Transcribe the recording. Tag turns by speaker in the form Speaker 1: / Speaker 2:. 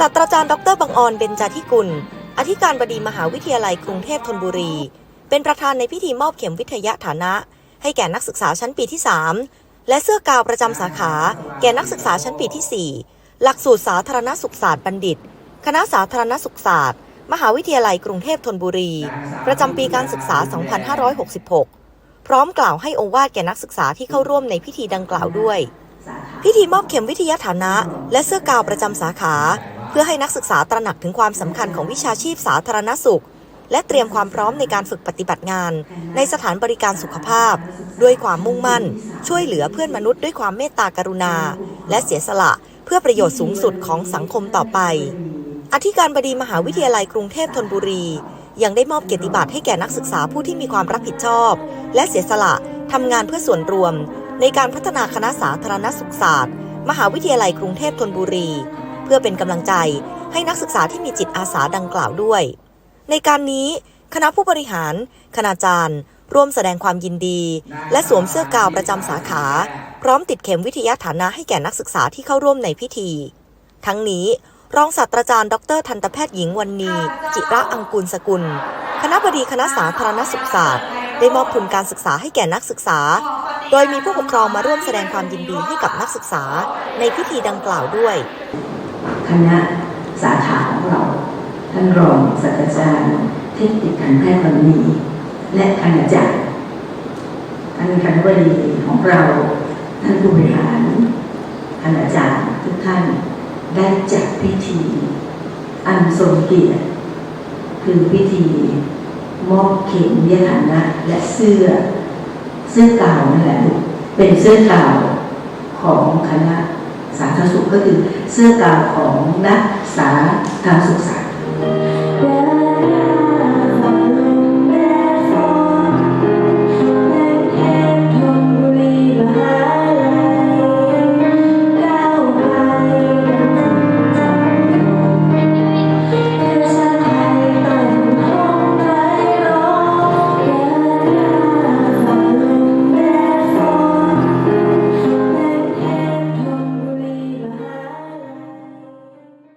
Speaker 1: ศาสตราจารย์ดรบังออนเบญจาธิกุล อธิการบดีมหาวิทยาลัยกรุงเทพธนบุรี เป็นประธานในพิธีมอบเข็มวิทยาฐานะ ให้แก่นักศึกษาชั้นปีที่ 3 และเสื้อกาวประจำสาขา แก่นักศึกษาชั้นปีที่ 4 หลักสูตรสาธารณสุขศาสตร์บัณฑิต คณะสาธารณสุขศาสตร์ มหาวิทยาลัยกรุงเทพธนบุรี ประจำปีการศึกษา 2566 พร้อมกล่าวให้องวาดแก่นักศึกษาที่เข้าร่วมในพิธีดังกล่าวด้วย พิธีมอบเข็มวิทยาฐานะ และเสื้อกาวประจำสาขา พื่อให้นักศึกษาตระหนักถึงความสำคัญของวิชาชีพสาธารณสุข และเตรียมความพร้อมในการฝึกปฏิบัติงาน ในสถานบริการสุขภาพ ด้วยความมุ่งมั่น ช่วยเหลือเพื่อนมนุษย์ด้วยความเมตตากรุณา และเสียสละเพื่อประโยชน์สูงสุดของสังคมต่อไป อธิการบดีมหาวิทยาลัยกรุงเทพธนบุรี ยังได้มอบเกียรติบัตรให้แก่นักศึกษาผู้ที่มีความรับผิดชอบ และเสียสละทำงานเพื่อส่วนรวม ในการพัฒนาคณะสาธารณสุขศาสตร์ มหาวิทยาลัยกรุงเทพธนบุรี เพื่อเป็นกำลังใจให้นักศึกษาที่มีจิตอาสาดังกล่าวด้วย ในการนี้คณะผู้บริหาร คณาจารย์ ร่วมแสดงความยินดี และสวมเสื้อกาวประจำสาขา พร้อมติดเข็มวิทยาฐานะให้แก่นักศึกษาที่เข้าร่วมในพิธี ทั้งนี้รองศาสตราจารย์ ดร ทันตแพทย์หญิงวันนีจิระอังกูลสกุล คณะบดีคณะสาธารณสุขศาสตร์ ได้มอบทุนการศึกษาให้แก่นักศึกษา โดยมีผู้ปกครองมาร่วมแสดงความยินดีให้กับนักศึกษาในพิธีดังกล่าวด้วย
Speaker 2: คณะสาขาของเรา ท่านรองศาสตราจารย์เทคนิคการแพทย์วันนี้ และคณาจารย์ท่านคณะบดีของเรา ท่านผู้บริหารคณาจารย์ทุกท่านได้จัดพิธี อันทรงเกียรติคือพิธีมอบเข็มยฐานะและเสื้อ เสื้อกาวนั่นแหละเป็นเสื้อกาวของคณะ ก็คือเสื้อกาวของนักสาธารณสุขศาสตร์